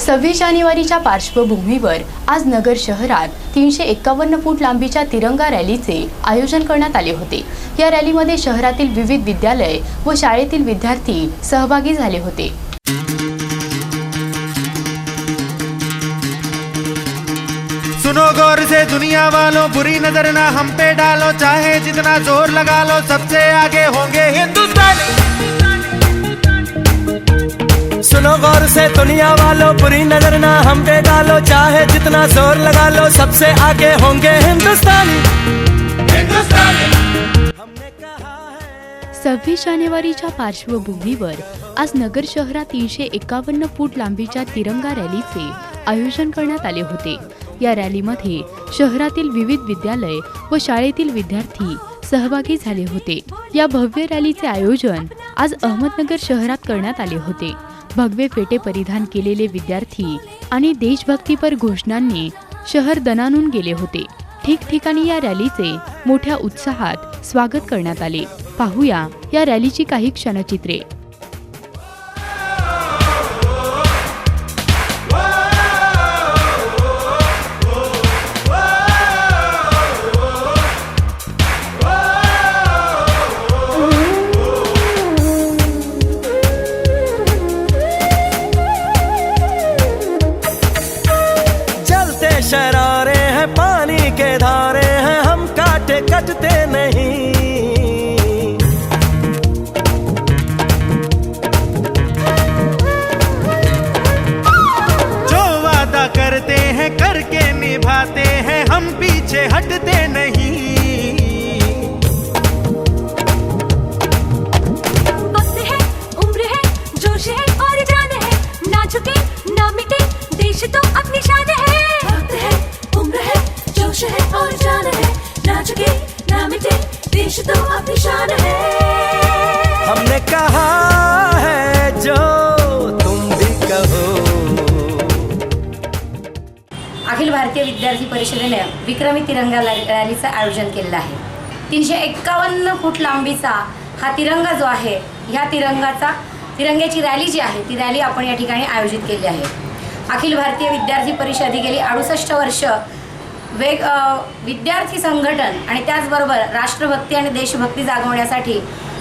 सव्वीस जानेवारीच्या पार्श्वभूमीवर आज नगर शहरात तीनशे एक्कावन्न फूट लांबीच्या तिरंगा रॅलीचे आयोजन करण्यात आले होते. या रॅलीमध्ये शहरातील विविध विद्यालय व शाळेतील विद्यार्थी सहभागी झाले होते. सुनो गौर से दुनिया वालों बुरी नजर ना हम पे डालो चाहे जितना जोर लगा लो सबसे आगे होंगे हिंदुस्तानी। सुनो गौर से दुनिया वालों बुरी नजर ना हम पे डालो चाहे जितना जोर लगा लो सबसे आगे होंगे हिंदुस्तानी। सव्वीस जानेवारीच्या पार्श्वभूमीवर आज नगर शहरात तीनशे एकावन्न फूट लांबीच्या तिरंगा रॅलीचे आयोजन करण्यात आले होते. या रॅलीमध्ये शहरातील विविध विद्यालय व शाळेतील विद्यार्थी सहभागी झाले होते. या भव्य रॅलीचे आयोजन आज अहमदनगर शहरात करण्यात आले होते. भगवे फेटे परिधान केलेले विद्यार्थी आणि देशभक्तीपर घोषणांनी शहर दणानून गेले होते. ठिकठिकाणी या रॅलीचे मोठ्या उत्साहात स्वागत करण्यात आले. पाहूया या रॅलीची काही क्षणचित्रे. de ter nem तो अपनी शान है। हमने कहा है जो तुम भी कहो। अखिल भारतीय विद्यार्थी परिषदेने विक्रमी तिरंगा रॅलीचं आयोजन केलेलं आहे. तीनशे एक्कावन्न फूट लांबीचा हा तिरंगा जो आहे ह्या तिरंगाचा तिरंग्याची रॅली जी आहे ती रॅली आपण या ठिकाणी आयोजित केली आहे. अखिल भारतीय विद्यार्थी परिषद ही गेली अडुसष्ट वर्ष वेग विद्यार्थी संघटन आणि त्याचबरोबर राष्ट्रभक्ती आणि देशभक्ती जागवण्यासाठी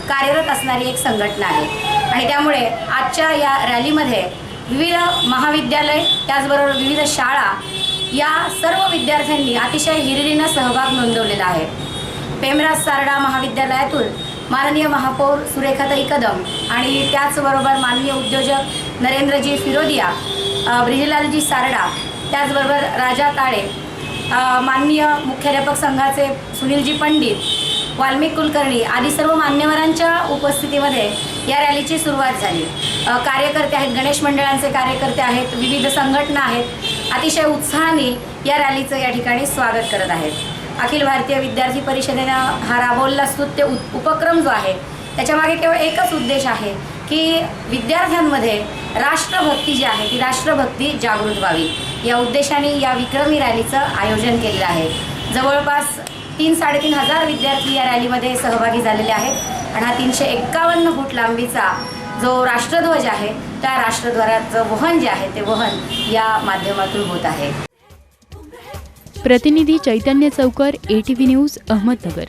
कार्यरत असणारी एक संघटना आहे. आणि त्यामुळे आजच्या या रॅलीमध्ये विविध महाविद्यालय त्याचबरोबर विविध शाळा या सर्व विद्यार्थ्यांनी अतिशय हिरिरीनं सहभाग नोंदवलेला आहे. पेमराज सारडा महाविद्यालयातून माननीय महापौर सुरेखाताई कदम आणि त्याचबरोबर माननीय उद्योजक नरेंद्रजी फिरोदिया ब्रिजलालजी सारडा त्याचबरोबर राजा काळे माननीय मुख्याध्यापक संघाचे सुनीलजी पंडित वाल्मिक कुलकर्णी आदी सर्व मान्यवरांच्या उपस्थितीमध्ये या रॅलीची सुरुवात झाली. कार्यकर्ते आहेत गणेश मंडळांचे कार्यकर्ते आहेत विविध संघटना आहेत. अतिशय उत्साहाने या रॅलीचं या ठिकाणी स्वागत करत आहेत. अखिल भारतीय विद्यार्थी परिषदेनं हा राबवलेला स्तुत्य उपक्रम जो आहे त्याच्यामागे केवळ एकच उद्देश आहे की विद्यार्थ्यांमध्ये राष्ट्रभक्ती जी आहे ती राष्ट्रभक्ती जागृत व्हावी. या उद्देशाने या विक्रमी रॅलीचं आयोजन केलेलं आहे. जवळपास तीन साडेतीन हजार विद्यार्थी या रॅलीमध्ये सहभागी झालेले आहेत आणि हा तीनशे एक्कावन्न फूट लांबीचा जो राष्ट्रध्वज आहे त्या राष्ट्रध्वजाचं वहन जे आहे ते वहन या माध्यमातून होत आहे. प्रतिनिधी Chaitanya Chaukar A T V news Ahmednagar.